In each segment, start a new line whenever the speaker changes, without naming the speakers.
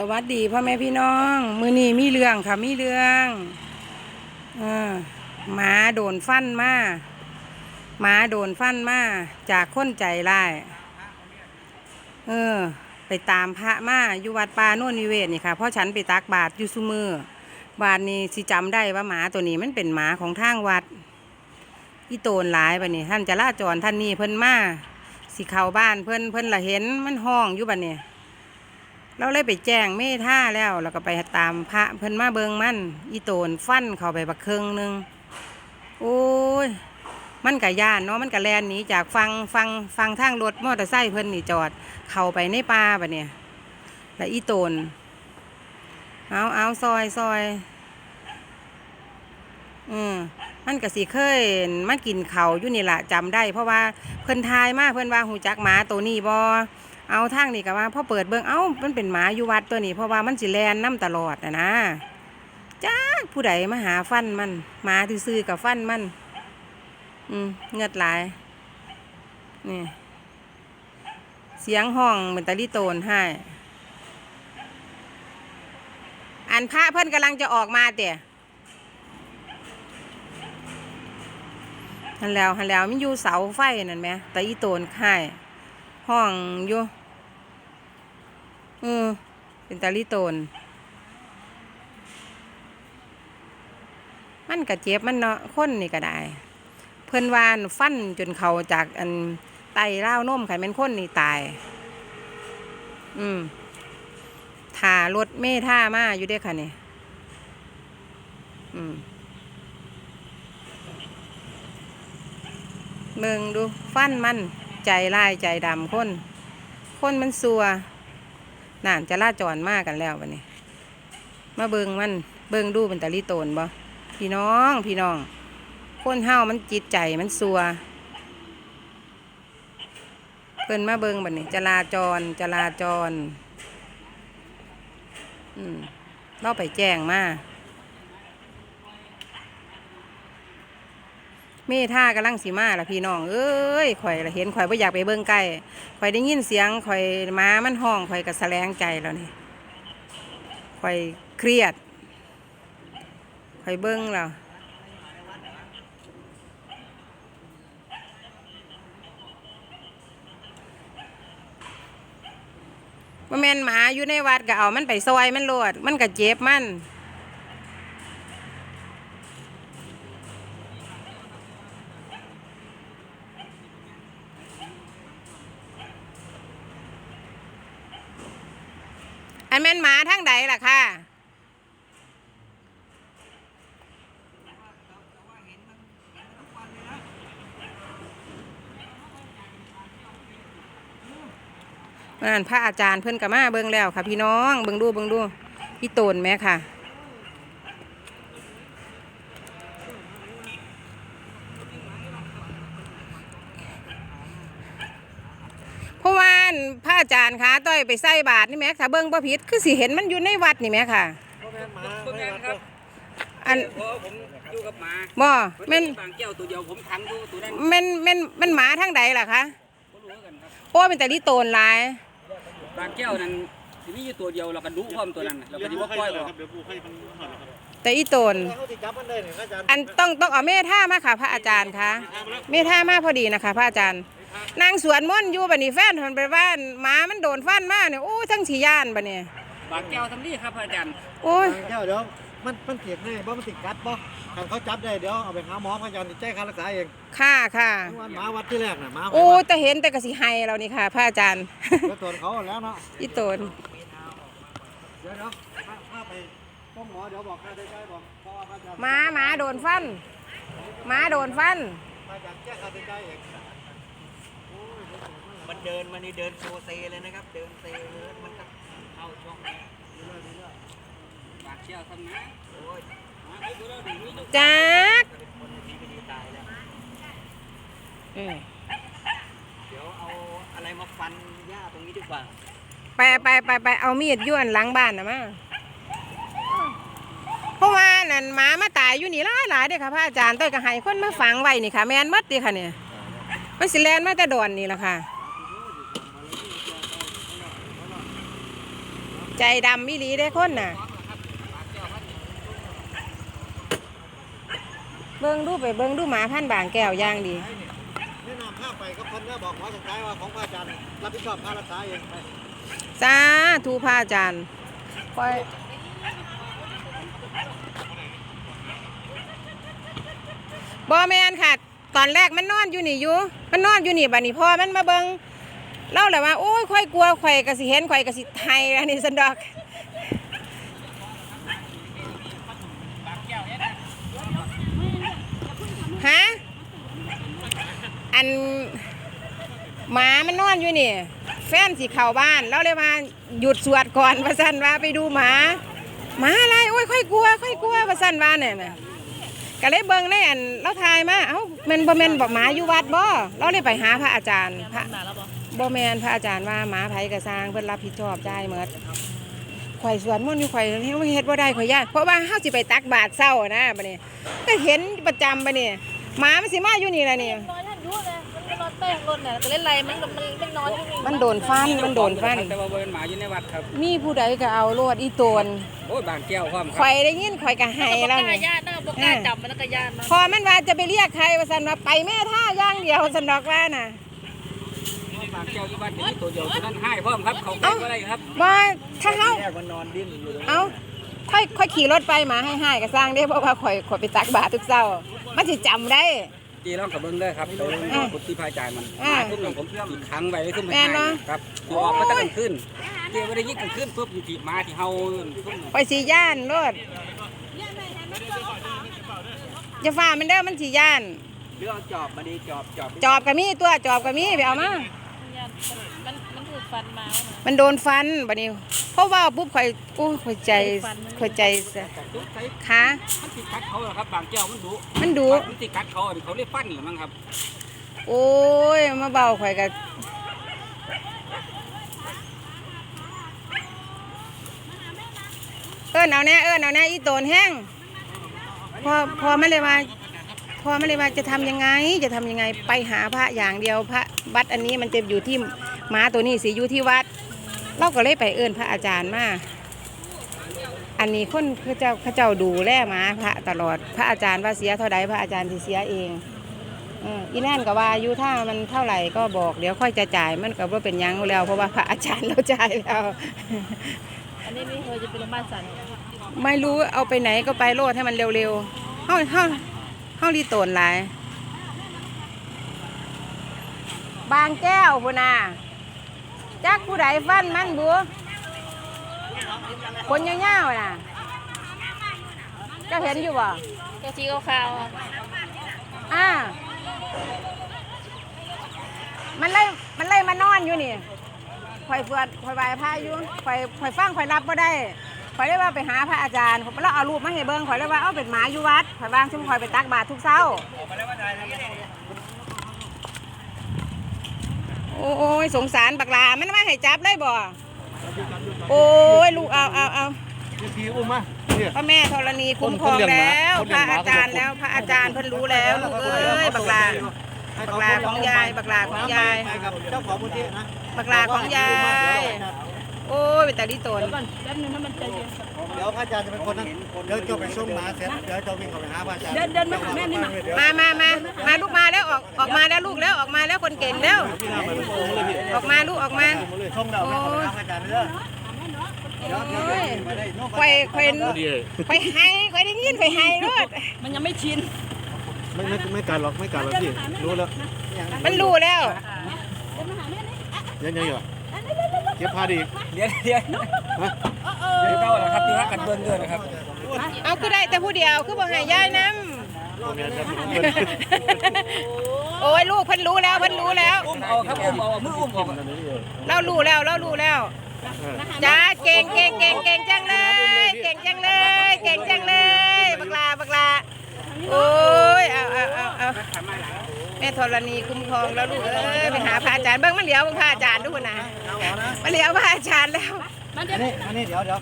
สวัสดีพ่อแม่พี่น้อง มือนีมีเรื่องค่ะมีเรื่องเออหมาโดนฟันมาหมาโดนฟันมาจากคนใจร้ายเออ ไปตามพระมาอยู่วัดป่าโน่นนิเวศนี่ค่ะเพราะฉันไปตักบาตรอยู่ซุมือบาทนี้สิจำได้ว่าหมาตัวนี้มันเป็นหมาของทางวัด อีโตนหลายปนี่ท่านจะล่าจรท่านนี่เพิ่นมาสิเข้าบ้านเพิ่นเพิ่นละเห็นมันห้องอยู่บัดเนี่ย เราเลยไปแจ้งเมท่าแล้วแล้วก็ไปตามพระเพิ่นมาเบิงมันอีโตนฟันเข้าไปบักเครื่องหนึงโอ้ยมันกะย่านเนาะมันกะแลนหนีจากฟังฟังฟังทางรถมอเตอร์ไซค์เพิ่นนี่จอด เข้าไปในป่าบะเนี่ยแล้วอีโตนเอาเอาซอยซอยอืมมันก็สิเคยมันกินเขาอยู่นี่แหละจำได้ เพราะว่าเพิ่นทายมากเพิ่นว่าหูจักหมาตัวนี้บ่ เอาทางนี่ก็ว่าพอเปิดเบิ่งเอ้ามันเป็นหมาอยู่วัดตัวนี้เพราะว่ามันสิแลนน้ำตลอดนะนะจ้าผู้ใดมาหาฟันมันหมาซื่อกับฟันมัน อืมเงือดหลายนี่เสียงห้องเหมือนตะลิโตนให้อันพระเพิ่อนกำลังจะออกมาเตี่ยหันแล้วหันแล้วมันอยู่เสาไฟนั่นไหมตะอีโตนค่ายห้องอยู่ ออ เป็นตาลิโตน มันกะเจ็บมันเนาะคนนี่ก็ได้ เพิ่นวานฟันจนเขาจากอันไตเล่านมไขมันคนนี่ตาย อืมถ่ารถเม่ท่ามาอยู่เด้อค่ะนี่อืมเบิ่งดูฟันมันใจร้ายใจดำคน คนมันซัว น่านจะล่าจอนมากกันแล้ววันนี้ มาเบิงมันเบิงดูเป็นตะลีโตนบ่พี่น้องพี่น้องคนเฮามันจิตใจมันซัวเพิ่นมาเบิงบัดนี้จราจรจราจร อืมเราไปแจ้งมา เมท่ากำลังสีมาละพี่น้องเอ้ยข่อยละเห็นข่อยว่าอยากไปเบิ่งใกล้ข่อยได้ยินเสียงข่อยหม้ามันห้องข่อยก็แสลงใจแล้วนี่ข่อยเครียดข่อยเบิ่งแล้วว่าแม่นหมาอยู่ในวัดก็เอามันไปซอยมันโลดมันก็เจ็บมัน อันแม่นหมาทั้งใดล่ะค่ะนั่นพระอาจารย์เพิ่นกับมาเบิ่งแล้วค่ะ พี่น้องเบิ่งดูเบิ่งดูพี่โตนแม่ค่ะ เพราะว่า อั่นพระอาจารย์คะต้อยไปใส่บาทนี่แหม่ค่ะเบิ่งบ่ผิดคือสิเห็นมันอยู่ในวัดนี่แหม่ค่ะ
พ่อแม่หมา
เพิ่งแม่นครับ
อัน
เพราะผมอยู่กับหมา
บ่
มัน
แม่น
บางแก้วตัวเดียวผมขังอยู่ตัวนั้น
แม่นแม่นแม่นหมาทั้งใดล่ะคะ
บ่รู้กันครับ
โอ้เป็นแต่ลิโตนหลาย
บางแก้วนั้นสิมีอยู่ตัวเดียวเราก็ดุพร้อมตัวนั้นน่ะเราก็สิบ่ปล่อยออก
เดี๋ยวปูให้มันหอดครับ
แต่อีโตน
เขาติดจับมันได้เนี่ยอาจารย์
อันต้องต้องเอาเมท่ามาค่ะ พระอาจารย์คะเมท่ามาพอดีนะคะ พระอาจารย์ นางสวนม่อนต์อยู่บัดนี้แฟนเพิ่นไปว่าหมามันโดนฟันมาเนี่ยโอ้ทั้งฉีย่านบัดนี้
บางแก้วทำนี่ครับอาจารย์
โอ้ย
เดี๋ยวเดี๋ยวมันมันเสียบแน่บ่มันติดกัดบ่ถ้าเขาจับได้เดี๋ยวเอาไปหาหมออาจารย์จะแจ้งค่ารักษาเอง
ค่ะค่ะ
เมื่อวานหมาวัดที่แรกน่ะหมา
โอ้แต่เห็นแต่กะสิไฮเรานี่ค่ะพระอาจารย์
แล้วตัวเขาแล้วเนาะ
อีโตน
เดี๋ยวเดี๋ยวถ้าถ้าไปต้องหมอเดี๋ยวบอกค่าใช้จ่ายบอกเพราะว่าอาจารย์
หมาหมาโดนฟันหมาโดนฟัน
อาจารย์แจ้งค่าใช้จ่ายเอง
มันเดินมานี่เดินโซเซเลยนะครับ เดินเซเลยมันก็เข้าช่องนี้
บางแก้วทำนี่
โอ้ย
หมาไอ้ตัวเราดึงนี่
จัก
คนที่ไม่ดีตายแล้ว
เออ
เดี๋ยวเอาอะไรมาฟันหญ้าตรงนี้ดีกว่า
ไปไปไปไปเอามีดย้วนหลังบ้านนะมาเพราะว่านั่นหมามาตายอยู่นี่หลายหลายเด้อค่ะพระอาจารย์ต้อยก็ให้คนมาฝังไว้นี่ค่ะ แม่นหมัดเด้อค่ะเนี่ยมันสิแลนมาแต่ดอนนี่แหละค่ะ ใจดำมิลีได้คนน่ะ เบิ้งดูไปเบิ้งดูหมาพันบางแก้วย่างดี
แนะนำภาไปก็คนเนี่ยบอกหมอสุดท้ายว่าของพระอาจารย์รับผิดชอบค่ารักษาเองไป
สาธุพระอาจารย์คอยบอแมนค่ะ ตอนแรกมันนอนอยู่นี่อยู่ มันนอนอยู่นี่บัดนี้พ่อมันมาเบิง เล่าแหละว่าโอ้ยค่อยกลัวข่อยกะสิเห็นข่อยกะสิไทยอันนี้สันดอกฮะอันหมามันนอนอยู่นี่ แฟนสิเข้าบ้านเราเลยมาหยุดสวดก่อนว่าสันว่าไปดูหมาหมาอะไรโอ้ยค่อยกลัว ค่อยกลัวว่าสันว่าเนี่ยนะก็เลยเบิ่งในอันเราทายมาเอ้ามันบ่แมนบอกหมาอยู่วัดบ่เราเลยไปหาพระอาจารย์พระ บ่แม่นพระอาจารย์ว่าหมาไผก็สร้างเพิ่นรับผิดชอบจ่ายหมดข่อยสวดมนต์อยู่ข่อยเฮ็ดบ่เฮ็ดบ่ได้ข่อยย่านเพราะว่าเฮาสิไปตักบาตรเช้านะบัดนี้ก็เห็นประจำบัดนี้หมามันสิมาอยู่นี่ล่ะนี่
นอนท่านยุ่เลยมันนอนแป้งรถน่ะก็เล่นไรมันมันมันนอนอยู่นี่
มันโดนฟันมันโดนฟัน
แต่ว่าบ่เป็นหมาอยู่ในวัดครับ
มีผู้ใดก็เอาโลดอีโตน
โอ้ยบางแก้วความค
ข่
รั
อบยได้ยินข่อยก็ให้
แล้ว
แล้ว
กล้า
นี่
ญาตินะบอกกล้าจับมันแล้วก็ญาติมัน
พอมันว่าจะไปเรียกใครว่าสันว่าไปแม่ท่าอย่างเดียวสันดอกว่าน่ะ
บางแก้วอยู่วัดมีตัวเดียวตัวนั้นให้พร้อมครับเขาใกล้บ่ได้ครับ
ว่าถ้าเฮา
แยกมันนอนดิ้นอยู่ตรงนี้
เอาค่อยค่อยขี่รถไปหมาให้ให้ก็สร้างได้เพราะว่าข่อยข่อยไปตักบาตรทุกเช้า มันสิจำได้
จีร้องกับเบิ้งเด้อครับตัวนี้
อ่า
กุฏิพระอาจารย์มัน
อ่า
ทุกอย่างผมอีกครั้งไว้ทุกมัน
แม่นเนอะ
ครับตัวออกมาตั้งแต่ขึ้นเกี่ยวไม่ได้ยิ่งกันขึ้นปุ๊บอยู่ที่มาที่เฮาทุก
ข่อยสิย่านรถจะฝ่ามันเด้อมันสิย่าน
เรื่องจอบมาดีจอบจอบ
จอบก็มีตัวจอบก็มีไปเอามา
ญาติมันมันถูกฟันมา
มันโดนฟันบัดนี้เพราะว่าปุ๊บข่อยอู้ข่อยใจข่อยใจซะ
ทุกใส่
ขา
มันติดกัดเขาเหรอครับ บางแก้วมันดุ
มันดุ
มันติดกัดเขาอันนี้เขาเรียกฟันหรือมั้งครับ
โอ้ย มาเบาข่อยกับเอิ้นเอาแน่เอิ้นเอาแน่อีโตนแห้งพอพอไม่เลยว่าพ อไม่เลยว่าจะทำยังไง จะทำยังไงไปหาพระอย่างเดียวพระวัดอันนี้มันจะอยู่ที่หมาตัวนี้สิอยู่ที่วัด เราก็เลยไปเอิ้นพระอาจารย์มาอันนี้คนเขาเจ้าเขาเจ้าดูแลหมาพระตลอดพระอาจารย์ว่าเสียเท่าใดพระอาจารย์สิเสียเองเอออีนั่นก็ว่าอายุถ้ามันเท่าไหร่ก็บอกเดี๋ยวค่อยจะจ่ายมันก็ว่าเป็นหยังแล้ว เพราะว่าพระอาจารย์เราจ่ายแล้ว
อันนี้นี่เคยจะเป็นโรงพยาบาลสัน
ไม่รู้เอาไปไหนก็ไปโลดให้มันเร็วๆเฮาเฮา เฮารีโตนหลาย บางแก้วพุ่นน่ะจักผู้ใดฟันมันบัวคนยาวๆน่ะเจะเห็นอยู่บ่
ตัวสีขาวๆอะ
อ่า มันไล่มันไล่มานอนอยู่นี่ข่อยสวดข่อยไหว้พระอยู่ข่อยข่อยฟังข่อยรับบ่ได้ ข่อยเลยว่าไปหาพระอาจารย์ผมแล้วเอารูปมาให้เบิ่งข่อยเลยว่าเอาเป็นหมาอยู่วัดข่อยวางซึ่งข่อยไปตักบาตรทุกเช้า โอ้ยสงสารบักหลามันมาให้จับเลยบ่ โอ้ยลูกเอาเอาเอา
พี่พีอุ้มมาเนี่ย
พระแม่ธรณีคุ้มครองแล้ว พระอาจารย์แล้วพระอาจารย์เพิ่นรู้แล้วลูกเอ้ยบักหลาบักหลาของยายบักหลาของยาย
ไปกับเจ้าของพื้นที่นะ
บักหลาของยาย โอ้ยเป็นตาดิโตน
ก่อนแป๊บนึงถ้ามันใจเย็น
เดี๋ยวพระอาจารย์จะเป็นคนนั้นเดี๋ยวเจ้าไปส่งหมาเสร็จเดี๋ยวเจ้าวิ่งเข้าไปหาพระอาจารย์
เดินเดินมาหาแม่นี่มา
มามามามาลูกมาแล้วออกออกมาแล้วลูกแล้วออกมาแล้วคนเก่งแล้ว ออกมาลูกออกมา
ส่งเราไปเข้าไปหาพระอาจารย์เด้อ
โอ้ยไข่ไข่ไข่ไห้ไข่ได้ยินไข่ไห้รถ
มันยังไม่ชิน
ไม่ไม่ไม่การหรอกไม่การหรอกพี่รู้แล้ว
มันรู้แล้ว
ยังยังอยู่ เก็บผ้าดี
เดี๋ยวเดี๋ยวเดี๋ยวเก้าแล้วครับที่รักกันเบิ้งเด้อนะครับ
เอาคือได้แต่ผู้เดียวคือบ่ให้ยายนํโอ้ยลูกเพิ่นรู้แล้วเพิ่นรู้แล้ว
อุ้มเอาครับอุ้มเอามืออุ้มออก
เรารู้แล้วเรารู้แล้วจ้าเก่งเก่งเก่งเก่งจังเลย เก่งจังเลย เก่งจังเลยบักลาบักลา โอ้ยเอาเอาเอาเอาแม่ธรณีคุ้มครองแล้วลูกเอ้ยไปหาพระอาจารย์เบิ่งมันเหลียวเบิ่งพระอาจารย์ดูนะมันเหลียวพระอาจารย์แล้ว
มัน
อั
จะ
นนี้อันนี้เดี๋ยวเดี๋ยว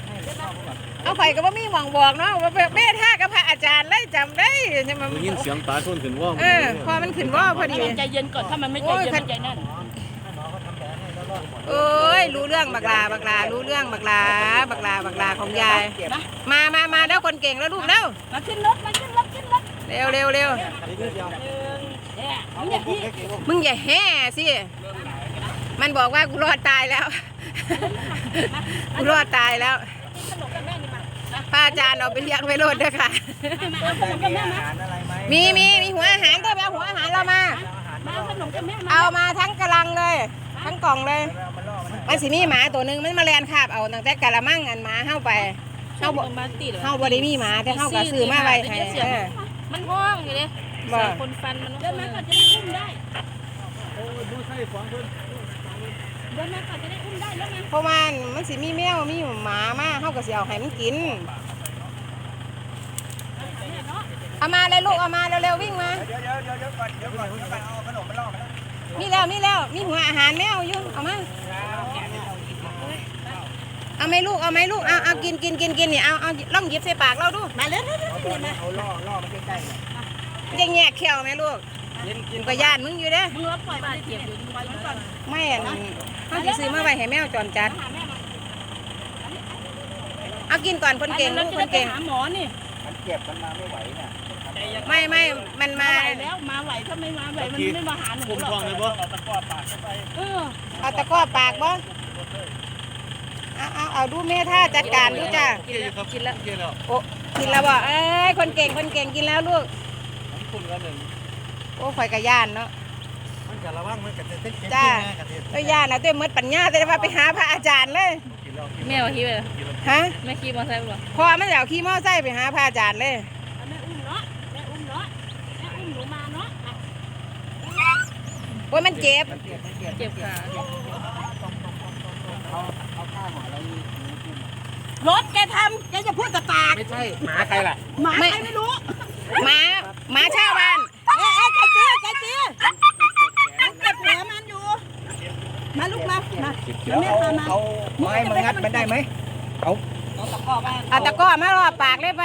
เอาข่อยก็บ่มีหวังบอกเนาะว่าแม่ท่ากับพระอาจารย์เลยจำได้ใช่ไหม
ยินเสียงตาส้นขึ้นว่า
เออพอมันขึ้นว่าพอดี
ใจเย็นก่อนถ้ามันไม่ใจเย็นมันใจแน่น
โอ้ยรู้เรื่องบักลาบักลารู้เรื่องบักลาบักลาบักลาของยายมามามาแล้วคนเก่งแล้วลูกเร็ว
มาขึ้นรถมาขึ้นรถขึ้นรถ
เร็วเร็วเร็ว
นิดเดียว
เอาอย่างนี้
มึงอย่าแห่สิ มันบอกว่ากูรอดตายแล้ว กูรอดตายแล้ว
ขนมกับแม่นี่มา
พระอาจารย์เอาไปเลี้ยงไปโลดเด้อค่ะ
มาเอาขนมกับ
มี
แม่
อา
มา
หารอะไรไหม
มีมีมีหัวอาหารก็ไปเอาหัวอาหารเรามา
มาเอาขนมกับแม่มา
เอามาทั้งกะลังเลย ทั้งกล่องเลย
เอามาล่อมัน
มันสิมีหมาตัวหนึงมันมาแลนคาบเอาตั้งแต่กะละมังอันหมาเฮาไปเฮาบ่
มาติด
เฮาบ่ได้มีหมาแต่เฮาก็ซื้อมาไว้ให้เออ
มันห้องอยู่เลย
บ่
คนฟันมันเดินมาก่อนจะได้อุ้มได้
โอ้ยดูใส่ฟองเพิ่น
เดินมาก่อนจะได้อุ้มได้แล้วมา
เพราะว่ามันสิมีแมวมีหมามาเฮาก็สิเอาให้มันกินเอามาเลยลูกเอามาเร็วๆวิ่งมา
เดี๋ยวเดี๋ยวเดี๋ยวเดี๋ยวก่อนเดี๋ยวก่อนเดี๋ยวก่อนเอาขนมมาล่อมัน
มีแล้วมีแล้วมีหัวอาหารแมวอยู่เอามาเอาไหมลูก เอาไหมลูก เอาเอากินกินกินกินนี่เอาเอาลองหยิบใส่ปากเราดู
มาเร็วเร็วเร็ว
เอาตัวนี้เอาล่อล่อมันใกล้ๆหน่อย
จะแงกแขวไหมลูก
กินกิน
ก็ย่านมึงอยู่เด้
มึงรับปล่อยมันเจ็บอยู่ปล่อยมันก่อน
ไม่อันเขาสิซื้อมาไว้ให้แมวจรจัด
หาแม่มา
เอากินก่อนคนเก่งลูกคนเก่ง
หาหมอนี่
มันเจ็บมันมาไม่ไหวเนี่ย
ไม่ไม่มันมา
มาไหวแล้วมาไหวถ้าไม่มาไหวมันไม่มาหาหนู
ผม
หร
ท
อ
อง
ก
เลยบ่
เออ
เอาตะกร้อปากบ่ เอาเอาเอาดูแม่ท่าจัดการดูจ้า
กินครับกินแล้วกินแล้ว
โอ้กินแล้วบ่เอ้ยคนเก่งคนเก่งกินแล้วลูก
คุณกันหนึ่ง
โอ้ข่อยกะย่านเนาะ
มันกะระวังมันกะเต้น
จ้าก็ย่านนะตัวหมดปัญญาแต่ว่าไปหาพระอาจารย์เลย
กินแล้ว
แม่ว่าคิดไป
ฮะ
แม่ขี่มอเตอร์ไซค์หรอ
พอมันจะเอาขี่มอไซค์ไปหาพระอาจารย์เลย
แม่อุ้มเนาะแม่อุ้มเนาะแม่อุ้มหนูมาเนาะ
โอ้ยมันเจ็บ
เจ็บขา
เอาเอาข้าวหอแล้วนี่
รถแกทำแกจะพูดกับปาก
ไม่ใช่หมาใครล่ะ
หมาใครไม่รู้
หมาหมาชาวบ้าน
เอ้ยเอ้ยใจตีใจตีมันเจ็บแผลมันอยู่ มาลูกมามา
เดี๋ยวเอาเอาไม้มางัดมันได้ไหมเอา
เอาตะกร้อมารอปากเลยไป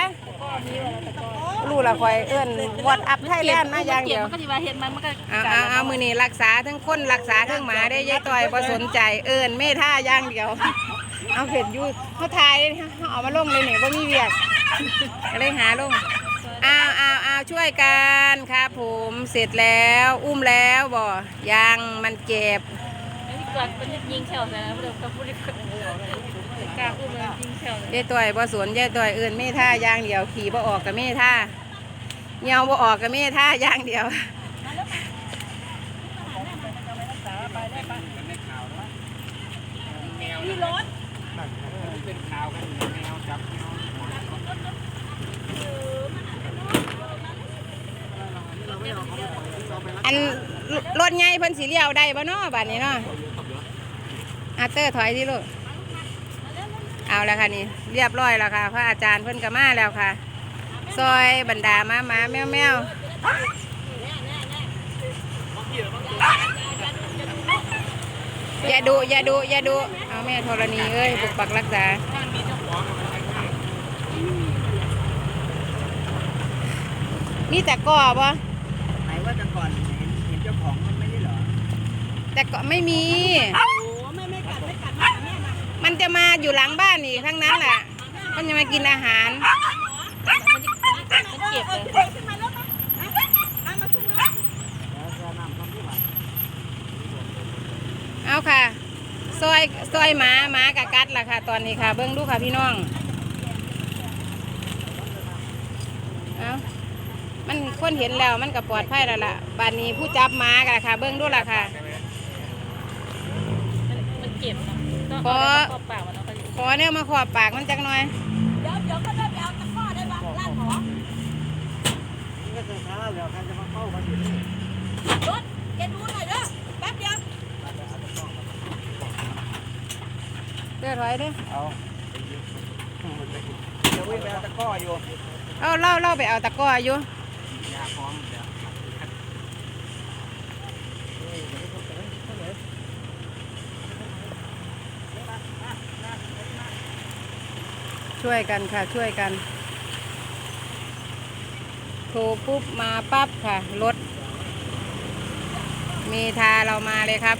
รู้ละคอยเอื้อนวอดอัพไทยแลนด์มาอย่างเดียว
มันก็จะมาเห็นมันมันก็
เอาเอาเอามือนี่รักษาทั้งคนรักษาทั้งหมาได้ยายต่อยบ่สนใจเอิ้นเมท่าอย่างเดียว เอาเห็นอยู่เขาถ่ายเขาเอามาลงเลยเนี่ยว่ามีเวียกก็เลยหาลงอ้าวอ้าวอ้าวช่วยกันครับผมเสร็จแล้วอุ้มแล้วบ่ยังมันเจ็บ
ไอ้ที่ก่อนเป็นยิงแถวใส่นะเดี๋ยวก็พูดกล้าพูดเลยยิงแถวเลย
ยายต่อยบ่สนยายต่อยเอิ้นเมท่าอย่างเดียวขี่บ่ออกกับเมท่าเหี่ยวบ่ออกกับเมท่าอย่างเดียว
มีรถ
เป็นข่าวกันแมวจับแมว
อันรถใหญ่เพิ่นสิเลี้ยวได้บ่เนาะบัดนี้เนาะอาเตอร์ถอยดิลูกเอาแล้วค่ะนี่เรียบร้อยแล้วค่ะพระอาจารย์เพิ่นก็มาแล้วค่ะ ซอยบรรดามาหมาแมวแมวอย่าดูอย่าดูอย่าดูเอาแม่ธรณีเอ้ยปกปักรักษามีแต่ก่อบ่
ไหนว่าแต่ก่อน
แต่ก็ไม่มี
โอ้ไม่ไม่กัดไม่กัดมาแม่มา
มันจะมาอยู่หลังบ้านนี่ทั้งนั้นแหละมันจะมากินอาหาร
มันเจ็บเลยขึ้นมาแล้วมามามาขึ้นรถ
เอาค่ะ ซอยซอยหมาหมากะกัดล่ะค่ะ ตอนนี้ค่ะ เบิ้งดูค่ะพี่น้องเอามันคนเห็นแล้วมันก็ปลอดภัยแล้วล่ะบ้านนี้ผู้จับหมากะค่ะ เบิ้งดูล่ะค่ะ
มัน เจ็บนะต้อง
ขอ
เอาปากมันเอาไป
ขอเนี่ยมาขอบปากมันจักหน่อย
เดี๋ยวเดี๋ยวก็ได้ไปเอาตะกร้อได้บ้างลากหมอ
นี่ก็คือช้าเดี๋ยวใครจะมาเข้ามาอยู่นี่
รถแกดูหน่อยเด้อแป๊บเดียว
เด้อถอยเด้อ
เอาจะวิ่งไปเอาตะกร้ออยู่
เอาเล่าเล่าไปเอาตะกร้ออยู่
ยาพร้อมเดี๋ยว
ช่วยกันค่ะช่วยกัน โทรปุ๊บมาปั๊บค่ะ รถ มีทาเรามาเลยครับ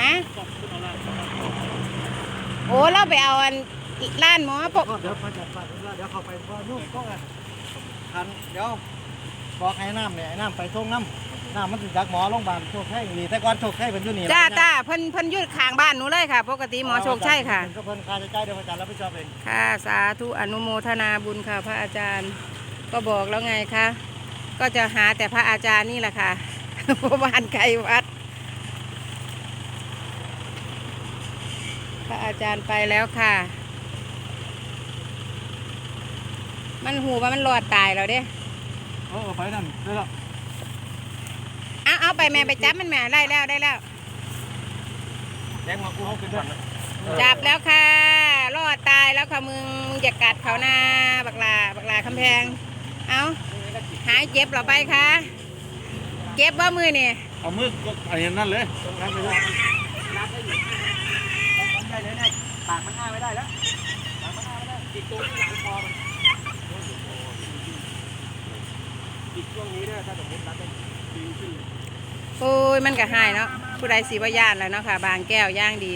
ฮะ โอ้เราไปเอาอันร้านหมอปก
เดี๋ยวพอจัดปเดี๋ยวเขาไปพอนู่นก็ทันเดี๋ยวบอกให้น้ำเนี่ยน้ำไปส่งน้ำ น้ำมันถึงจากหมอโรงพยาบาลโชคชัยนี่แต่ก่อนโชคชัยเป็นอยู่นี่
จ้าจ้าเพิ่นเพิ่นอยืดข้างบ้านหนูเลยค่ะ ปกติหมอโชคใช่ค่ะ
ก็เพิ่นค่าใช้จ่ายเดี๋ยวอาจารย์รับผิดชอบเอง
ค่ะ สาธุอนุโมทนาบุญค่ะพระอาจารย์ ก็บอกแล้วไงคะ ก็จะหาแต่พระอาจารย์นี่แหละค่ะ เพราะบ้านไกลวัด พระอาจารย์ไปแล้วค่ะ มันหูว่ามันรอดตายแล้วเด้
เออไปนั่นได้แล้ว
เอาเอา ไปแม่ไปจับมันแม่ได้แล้วได้แล้ว
แดงมากูเขาขึ้นด้วย
จับแล้วค่ะ รอดตายแล้วค่ะมึงมึงจะกัดเขาหน้าบักลาบักลาคำแพง เอาหายเจ็บเหรอไปคะเจ็บว่ามือนี่
เอามือก็ไอ้นั่นเลยตรงนั้นไปเลย
ได้เลยเนี่ยปากมันอ้าไม่ได้แล้วปากมันอ้าไม่ได้ติดตัวที่หลังคอมัน
อีกช่วงนี้เนี่ยถ้าสมมติรัดได้ปีนขึ้น
โอ้ยมันก็หายเนาะผู้ใดสีว่ายานแล้วเนาะค่ะ บางแก้วย่างดี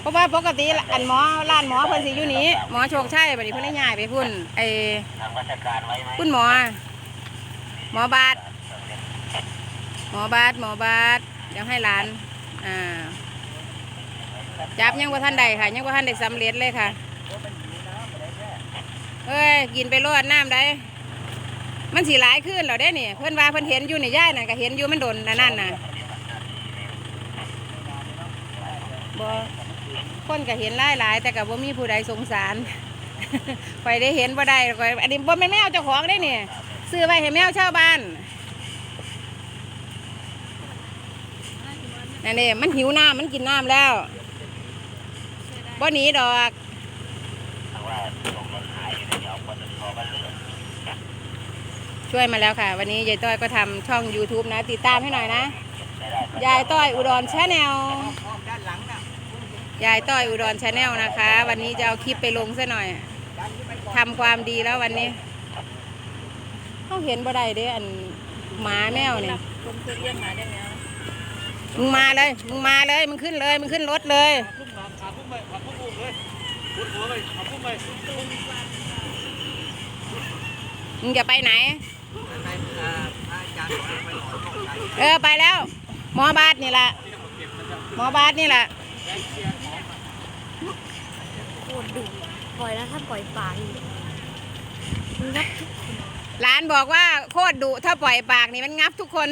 เพราะว่าปกติอันหมอร้านหมอเพิ่นสิอยู่นี้หมอโชคชัยบัดนี้เพิ่นได้ย้ายไปพุ่นไอคุณหมอ หมอบาทหมอบาทหมอบาทเดี๋ยวให้หลานอ่าจับยังว่าท่านใดค่ะ ยังว่าท่านใดสำเร็จเลยค่ะ เอ้ยกินไปรอดน้ำได้ มันสีหลายขึ้นเหรอได้นี่เพื่อนว่าเพื่อนเห็นอยู่ในย่ายน่ะก็เห็นอยู่มันโดนนั่นนั่นน่ะบ่คนก็เห็นหลายหลายแต่ก็บ่มีผู้ใดสงสารคอยได้เห็นบ่ได้คอยอันนี้บ่แม่แมวเจ้าของได้นี่ซื้อไว้ให้แมวชาวบ้านนั่นนี่มันหิวน้ำมันกินน้ำแล้วบ่หนีดอก ช่วยมาแล้วค่ะ วันนี้ยายต้อยก็ทำช่อง YouTube นะ ติดตามให้หน่อยนะ ยายต้อยอุดรชาแนลยายต้อยอุดรชาแนลนะคะ วันนี้จะเอาคลิปไปลงซะหน่อยทำความดีแล้ววันนี้เขาเห็นบ่ได้เด้อันหมาแมวเนี่ยมึงมาเลย มึงมาเลย มึงขึ้นเลย มึงขึ้นรถเลย
มึ
งจะไปไห
น เอ่อพระอาจารย์บอกให้ไปหน่อยป้องกัน
เออไปแล้ว หมอบาทนี่แหละหมอบาทนี่แหละ
โคตรดุปล่อยแล้วถ้าปล่อยปากอีกมันงับทุก
หลานบอกว่าโคตรดุถ้าปล่อยปากนี่มันงับทุกคน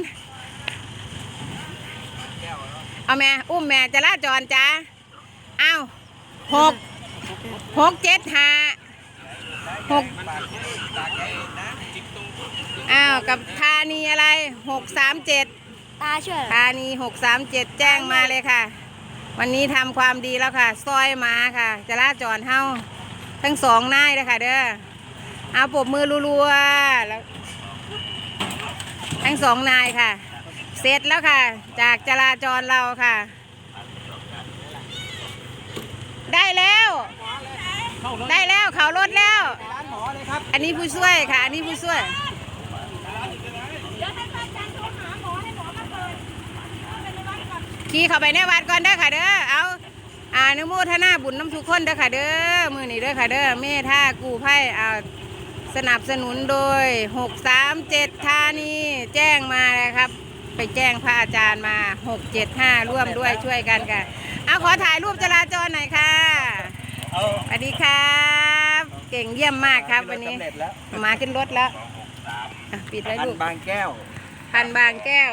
เอาแม่ อุ้มแม่จะลาจรจ้าเอาหกหกเจ็ดห้าหก อ้าวกับธานีอะไรหกสามเจ็ด
ตาช่วยเหรอ
ธานีหกสามเจ็ดแจ้งมาเลยค่ะ วันนี้ทำความดีแล้วค่ะซอยหมาค่ะจะลาจรเฮาทั้งสองนายเลยค่ะเด้อเอาปรบมือรัวๆแล้วทั้งสองนายค่ะ เสร็จแล้วค่ะ จากจราจรเราค่ะ ได้แล้ว ได้แล้วเขารถแล้ว
ร้านหมอเลยครับ
อันนี้ผู้ช่วยค่ะ อันนี้ผู้ช่วย ขี่เข้าไปในวัดก่อนเด้อค่ะเด้อเอาอานุโมทนาบุญน้ำทุกคนเด้อค่ะเด้อมือนี้เด้อค่ะเด้อเมท่ากูไพ่เอาสนับสนุนโดย 637ธานีแจ้งมาเลยครับ ไปแจ้งพระอาจารย์มา 675 ร่วมด้วยช่วยกันค่ะเอาขอถ่ายรูปจราจรหน่อยค่ะสวัสดีครับ เก่งเยี่ยมมากครับวันนี้
สำเร็จแล้ว
มาขึ้นรถแล้วอะปิดไว้
พัน
ลูก
บางแก้ว
พันบางแก้ว